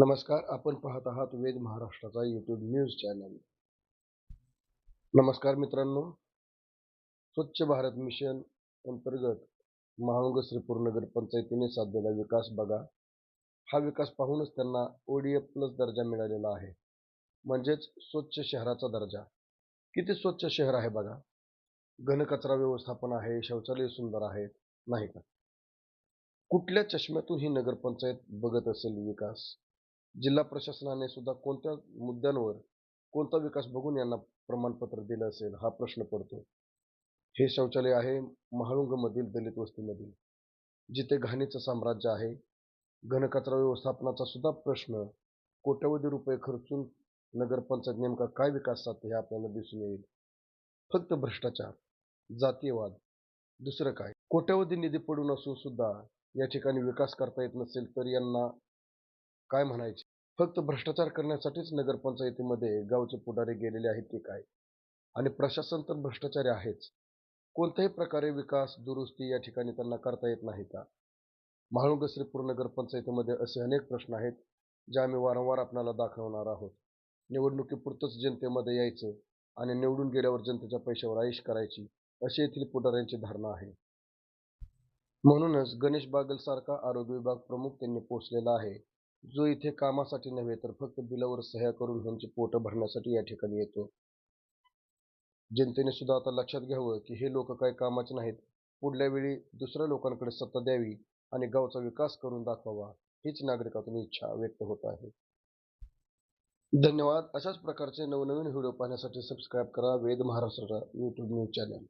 नमस्कार आपण पाहत आहात वेद महाराष्ट्राचा युट्यूब न्यूज चॅनल नमस्कार मित्रांनो. स्वच्छ भारत मिशन अंतर्गत महाळुंग श्रीपूर नगर पंचायतीने साधलेला विकास बघा. हा विकास पाहूनच त्यांना ओडीएफ प्लस दर्जा मिळालेला आहे. म्हणजेच स्वच्छ शहराचा दर्जा. किती स्वच्छ शहर आहे बघा? घनकचरा व्यवस्थापन आहे शौचालय सुंदर आहेत नाही का? कुठल्या चष्म्यातून ही नगरपंचायत बघत असेल विकास? जिल्हा प्रशासनाने सुद्धा कोणत्या मुद्द्यांवर कोणता विकास बघून यांना प्रमाणपत्र दिलं असेल हा प्रश्न पडतो. हे शौचालय आहे महाळुंगमधील दलित वस्तीमधील जिथे घाणीचं साम्राज्य आहे. घनकचरा व्यवस्थापनाचा सुद्धा प्रश्न कोट्यवधी रुपये खर्चून नगरपंचायत नेमका काय विकास साधते हे आपल्याला दिसून येईल. फक्त भ्रष्टाचार जातीयवाद दुसरं काय? कोट्यवधी निधी पडून असून सुद्धा या ठिकाणी विकास करता येत नसेल तर यांना काय म्हणायचे? फक्त भ्रष्टाचार करण्यासाठीच नगरपंचायतीमध्ये गावचे पुढारी गेलेले आहेत की काय? आणि प्रशासन तर भ्रष्टाचारी आहेच. कोणत्याही प्रकारे विकास दुरुस्ती या ठिकाणी त्यांना करता येत नाही का? महाळुंग श्रीपूर नगरपंचायतीमध्ये असे अनेक प्रश्न आहेत जे आम्ही वारंवार आपल्याला दाखवणार आहोत. निवडणुकीपुरतंच जनतेमध्ये यायचं आणि निवडून गेल्यावर जनतेच्या पैशावर आयुष करायची अशी येथील पुढाऱ्यांची धारणा आहे. म्हणूनच गणेश बागल सारखा आरोग्य विभाग प्रमुख त्यांनी पोचलेला आहे. जो इथे कामासाठी नव्हे तर फक्त बिलावर सह्या करून ह्यांची पोटं भरण्यासाठी या ठिकाणी येतो. जनतेने सुद्धा आता लक्षात घ्यावं की हे लोक काही कामाचे नाहीत. पुढल्या वेळी दुसऱ्या लोकांकडे सत्ता द्यावी आणि गावचा विकास करून दाखवावा हीच नागरिकातून इच्छा व्यक्त होत आहे. धन्यवाद. अशाच प्रकारचे नवनवीन व्हिडिओ पाहण्यासाठी सबस्क्राईब करा. वेद महाराष्ट्राचा यूट्यूब न्यूज चॅनल